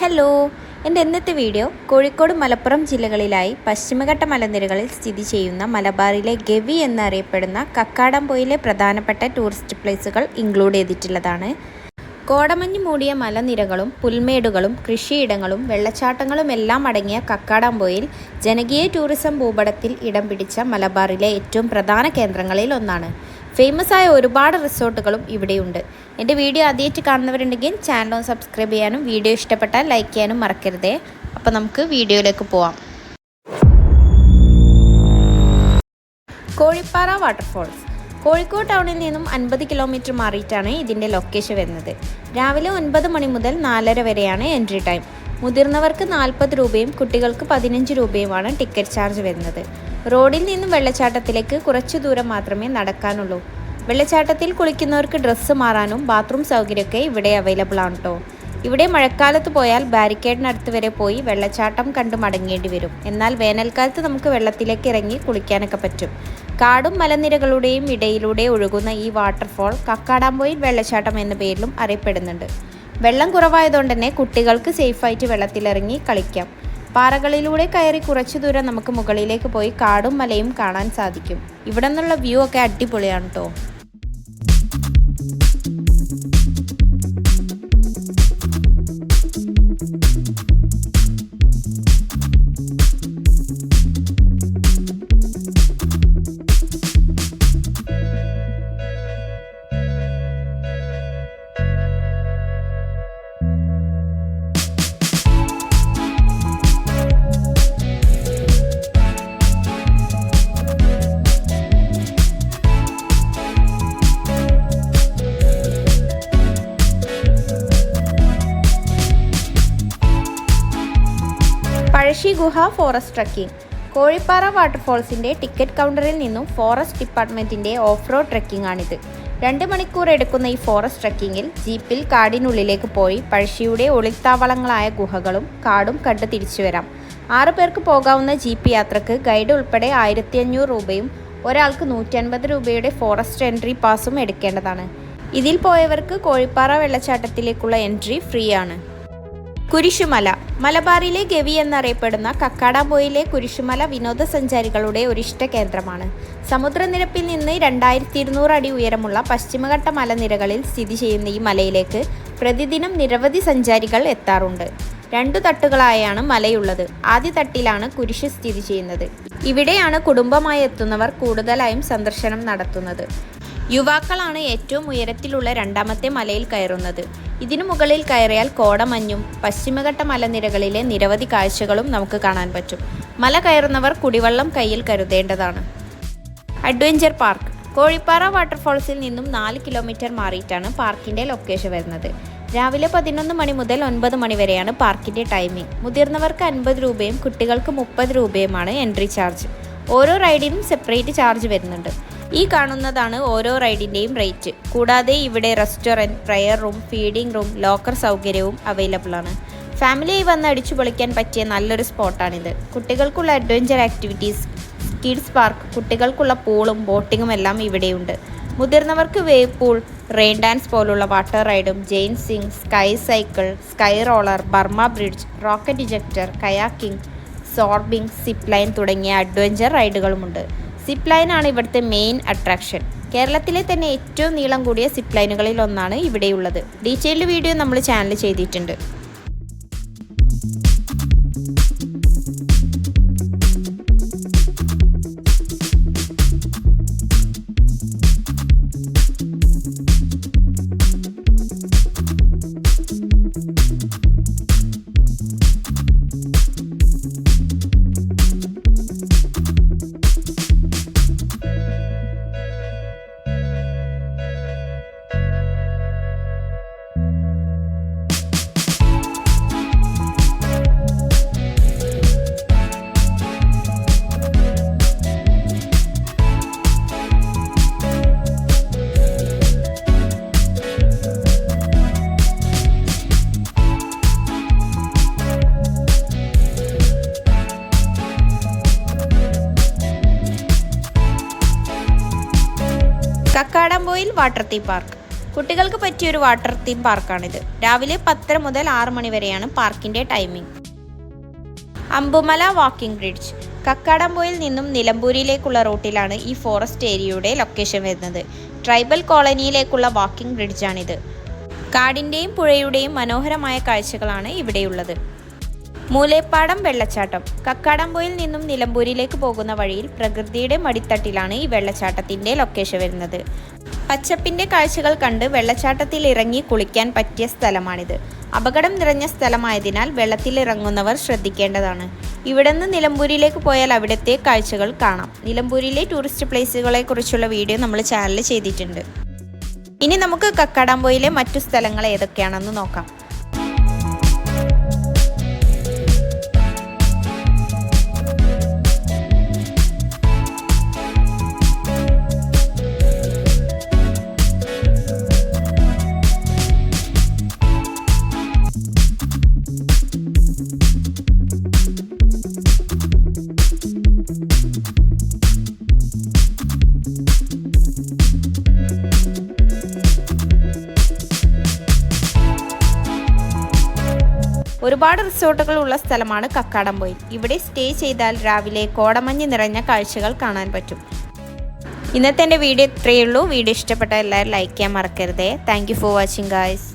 Hello എന്റെ ഇന്നത്തെ video Kozhikode Malappuram ജില്ലകളിലായി പശ്ചിമഘട്ട മലനിരകളിൽ സ്ഥിതി ചെയ്യുന്ന മലബാറിലെ ഗവി എന്നറിയപ്പെടുന്ന കക്കാടംപൊയിലെ പ്രധാനപ്പെട്ട ടൂറിസ്റ്റ് പ്ലേസുകൾ ഇൻക്ലൂഡ് ചെയ്തിട്ടുള്ളതാണ്. കോടമഞ്ഞ് മൂടിയ മലനിരകളും പുൽമേടുകളും കൃഷിയിടങ്ങളും വെള്ളച്ചാട്ടങ്ങളും എല്ലാം അടങ്ങിയ കക്കാടംപൊയിൽ ജനകീയ ടൂറിസം ഭൂപടത്തിൽ ഇടം പിടിച്ച മലബാറിലെ ഏറ്റവും പ്രധാന കേന്ദ്രങ്ങളിൽ ഒന്നാണ്. ഫേമസ് ആയ ഒരുപാട് റിസോർട്ടുകളും ഇവിടെയുണ്ട്. എന്റെ വീഡിയോ ആദ്യമായിട്ട് കാണുന്നവരുണ്ടെങ്കിൽ ചാനൽ ഒന്ന് സബ്സ്ക്രൈബ് ചെയ്യാനും വീഡിയോ ഇഷ്ടപ്പെട്ടാൽ ലൈക്ക് ചെയ്യാനും മറക്കരുതേ. അപ്പോൾ നമുക്ക് വീഡിയോയിലേക്ക് പോവാം. കോഴിപ്പാറ വാട്ടർഫോൾസ് കോഴിക്കോട് ടൗണിൽ നിന്നും അൻപത് കിലോമീറ്റർ മാറിയിട്ടാണ് ഇതിന്റെ ലൊക്കേഷൻ വരുന്നത്. രാവിലെ ഒൻപത് മണി മുതൽ നാലര വരെയാണ് എൻട്രി ടൈം മുതിർന്നവർക്ക് നാൽപ്പത് രൂപയും കുട്ടികൾക്ക് പതിനഞ്ച് രൂപയുമാണ് ടിക്കറ്റ് ചാർജ് വരുന്നത്. റോഡിൽ നിന്നും വെള്ളച്ചാട്ടത്തിലേക്ക് കുറച്ചു ദൂരം മാത്രമേ നടക്കാനുള്ളൂ. വെള്ളച്ചാട്ടത്തിൽ കുളിക്കുന്നവർക്ക് ഡ്രസ്സ് മാറാനും ബാത്റൂം സൗകര്യമൊക്കെ ഇവിടെ അവൈലബിൾ ആണ് കേട്ടോ ഇവിടെ മഴക്കാലത്ത് പോയാൽ ബാരിക്കേഡിനടുത്ത് വരെ പോയി വെള്ളച്ചാട്ടം കണ്ടു മടങ്ങേണ്ടി വരും. എന്നാൽ വേനൽക്കാലത്ത് നമുക്ക് വെള്ളത്തിലേക്ക് ഇറങ്ങി കുളിക്കാനൊക്കെ പറ്റും. കാടും മലനിരകളുടെയും ഇടയിലൂടെ ഒഴുകുന്ന ഈ വാട്ടർഫോൾ കക്കാടാമ്പോയിൽ വെള്ളച്ചാട്ടം എന്ന പേരിലും അറിയപ്പെടുന്നുണ്ട്. വെള്ളം കുറവായതുകൊണ്ട് തന്നെ കുട്ടികൾക്ക് സേഫായിട്ട് വെള്ളത്തിലിറങ്ങി കളിക്കാം. പാറകളിലൂടെ കയറി കുറച്ചു ദൂരം നമുക്ക് മുകളിലേക്ക് പോയി കാടും മലയും കാണാൻ സാധിക്കും. ഇവിടെ നിന്നുള്ള വ്യൂ ഒക്കെ അടിപൊളിയാണ് കേട്ടോ പഴശ്ശി ഗുഹ ഫോറസ്റ്റ് ട്രക്കിംഗ്. കോഴിപ്പാറ വാട്ടർഫോൾസിന്റെ ടിക്കറ്റ് കൗണ്ടറിൽ നിന്നും ഫോറസ്റ്റ് ഡിപ്പാർട്ട്മെന്റിന്റെ ഓഫ് റോഡ് ട്രക്കിംഗ് ആണിത് രണ്ട് മണിക്കൂർ എടുക്കുന്ന ഈ ഫോറസ്റ്റ് ട്രക്കിങ്ങിൽ ജീപ്പിൽ കാടിനുള്ളിലേക്ക് പോയി പഴശ്ശിയുടെ ഒളിത്താവളങ്ങളായ ഗുഹകളും കാടും കണ്ട് തിരിച്ചു വരാം. ആറു പേർക്ക് പോകാവുന്ന ജീപ്പ് യാത്രയ്ക്ക് ഗൈഡ് ഉൾപ്പെടെ ആയിരത്തി അഞ്ഞൂറ് രൂപയും ഒരാൾക്ക് നൂറ്റൻപത് രൂപയുടെ ഫോറസ്റ്റ് എൻട്രി പാസും എടുക്കേണ്ടതാണ്. ഇതിൽ പോയവർക്ക് കോഴിപ്പാറ വെള്ളച്ചാട്ടത്തിലേക്കുള്ള എൻട്രി ഫ്രീ ആണ് കുരിശുമല. മലബാറിലെ ഗവി എന്നറിയപ്പെടുന്ന കക്കാടാമ്പൊയിലെ കുരിശുമല വിനോദസഞ്ചാരികളുടെ ഒരു ഇഷ്ട കേന്ദ്രമാണ്. സമുദ്രനിരപ്പിൽ നിന്ന് രണ്ടായിരത്തി ഇരുന്നൂറ് അടി ഉയരമുള്ള പശ്ചിമഘട്ട മലനിരകളിൽ സ്ഥിതി ചെയ്യുന്ന ഈ മലയിലേക്ക് പ്രതിദിനം നിരവധി സഞ്ചാരികൾ എത്താറുണ്ട്. രണ്ടു തട്ടുകളായാണ് മലയുള്ളത്. ആദ്യ തട്ടിലാണ് കുരിശ് സ്ഥിതി ചെയ്യുന്നത്. ഇവിടെയാണ് കുടുംബമായി എത്തുന്നവർ കൂടുതലായും സന്ദർശനം നടത്തുന്നത്. യുവാക്കളാണ് ഏറ്റവും ഉയരത്തിലുള്ള രണ്ടാമത്തെ മലയിൽ കയറുന്നത്. ഇതിനു മുകളിൽ കയറിയാൽ കോടമഞ്ഞും പശ്ചിമഘട്ട മലനിരകളിലെ നിരവധി കാഴ്ചകളും നമുക്ക് കാണാൻ പറ്റും. മല കയറുന്നവർ കുടിവെള്ളം കയ്യിൽ കരുതേണ്ടതാണ്. Adventure park. കോഴിപ്പാറ വാട്ടർഫോൾസിൽ നിന്നും നാല് കിലോമീറ്റർ മാറിയിട്ടാണ് പാർക്കിന്റെ ലൊക്കേഷൻ വരുന്നത്. രാവിലെ പതിനൊന്ന് മണി മുതൽ ഒൻപത് മണി വരെയാണ് പാർക്കിന്റെ ടൈമിംഗ്. മുതിർന്നവർക്ക് അൻപത് രൂപയും കുട്ടികൾക്ക് മുപ്പത് രൂപയുമാണ് എൻട്രി ചാർജ്. ഓരോ റൈഡിനും സെപ്പറേറ്റ് ചാർജ് വരുന്നുണ്ട്. ഈ കാണുന്നതാണ് ഓരോ റൈഡിന്റെയും റേറ്റ്. കൂടാതെ ഇവിടെ restaurant prayer room feeding room locker സൗകര്യവും അവൈലബിൾ ആണ്. ഫാമിലിയായി വന്ന് അടിച്ചു പൊളിക്കാൻ പറ്റിയ നല്ലൊരു സ്പോട്ടാണിത്. കുട്ടികൾക്കുള്ള അഡ്വഞ്ചർ ആക്ടിവിറ്റീസ് കിഡ്സ് പാർക്ക് കുട്ടികൾക്കുള്ള പൂളും ബോട്ടിങ്ങും എല്ലാം ഇവിടെയുണ്ട്. മുതിർന്നവർക്ക് വേവ് പൂൾ റെയിൻ ഡാൻസ് പോലുള്ള water റൈഡും giant swing sky cycle sky roller Burma bridge rocket ejector kayaking zorbing zip line തുടങ്ങിയ അഡ്വഞ്ചർ റൈഡുകളുമുണ്ട്. സിപ്പ് ലൈനാണ് ഇവിടുത്തെ മെയിൻ അട്രാക്ഷൻ. കേരളത്തിലെ തന്നെ ഏറ്റവും നീളം കൂടിയ സിപ്പ് ലൈനുകളിൽ ഒന്നാണ് ഇവിടെയുള്ളത്. ഡീറ്റെയിൽഡ് വീഡിയോ നമ്മൾ ചാനൽ ചെയ്തിട്ടുണ്ട്. Kakkadampoyil water theme park. കുട്ടികൾക്ക് പറ്റിയൊരു വാട്ടർ തീം പാർക്കാണിത്. രാവിലെ പത്തര മുതൽ ആറ് മണി വരെയാണ് പാർക്കിന്റെ timing. Ambumala walking bridge Kakkadampoyil നിന്നും നിലമ്പൂരിലേക്കുള്ള റൂട്ടിലാണ് ഈ ഫോറസ്റ്റ് ഏരിയയുടെ ലൊക്കേഷൻ വരുന്നത്. ട്രൈബൽ കോളനിയിലേക്കുള്ള വാക്കിംഗ് ബ്രിഡ്ജാണിത് കാടിന്റെയും പുഴയുടെയും മനോഹരമായ കാഴ്ചകളാണ് ഇവിടെയുള്ളത്. മൂലേപ്പാടം വെള്ളച്ചാട്ടം. കക്കാടംപൊയിൽ നിന്നും നിലമ്പൂരിലേക്ക് പോകുന്ന വഴിയിൽ പ്രകൃതിയുടെ മടിത്തട്ടിലാണ് ഈ വെള്ളച്ചാട്ടത്തിന്റെ ലൊക്കേഷൻ വരുന്നത്. പച്ചപ്പിന്റെ കാഴ്ചകൾ കണ്ട് വെള്ളച്ചാട്ടത്തിൽ ഇറങ്ങി കുളിക്കാൻ പറ്റിയ സ്ഥലമാണിത്. അപകടം നിറഞ്ഞ സ്ഥലമായതിനാൽ വെള്ളത്തിൽ ഇറങ്ങുന്നവർ ശ്രദ്ധിക്കേണ്ടതാണ്. ഇവിടെ നിന്ന് നിലമ്പൂരിലേക്ക് പോയാൽ അവിടുത്തെ കാഴ്ചകൾ കാണാം. നിലമ്പൂരിലെ ടൂറിസ്റ്റ് പ്ലേസുകളെ കുറിച്ചുള്ള വീഡിയോ നമ്മൾ ചാനലിൽ ചെയ്തിട്ടുണ്ട്. ഇനി നമുക്ക് കക്കാടാമ്പോയിലെ മറ്റു സ്ഥലങ്ങൾ ഏതൊക്കെയാണെന്ന് നോക്കാം. ഒരുപാട് റിസോർട്ടുകൾ ഉള്ള സ്ഥലമാണ് കക്കാടംപൊയിൽ. ഇവിടെ സ്റ്റേ ചെയ്താൽ രാവിലെ കോടമഞ്ഞ് നിറഞ്ഞ കാഴ്ചകൾ കാണാൻ പറ്റും. ഇന്നത്തെ എന്റെ വീഡിയോ ഇത്രയേ ഉള്ളൂ. വീഡിയോ ഇഷ്ടപ്പെട്ട എല്ലാവരും ലൈക്ക് ചെയ്യാൻ മറക്കരുതേ. Thank for watching guys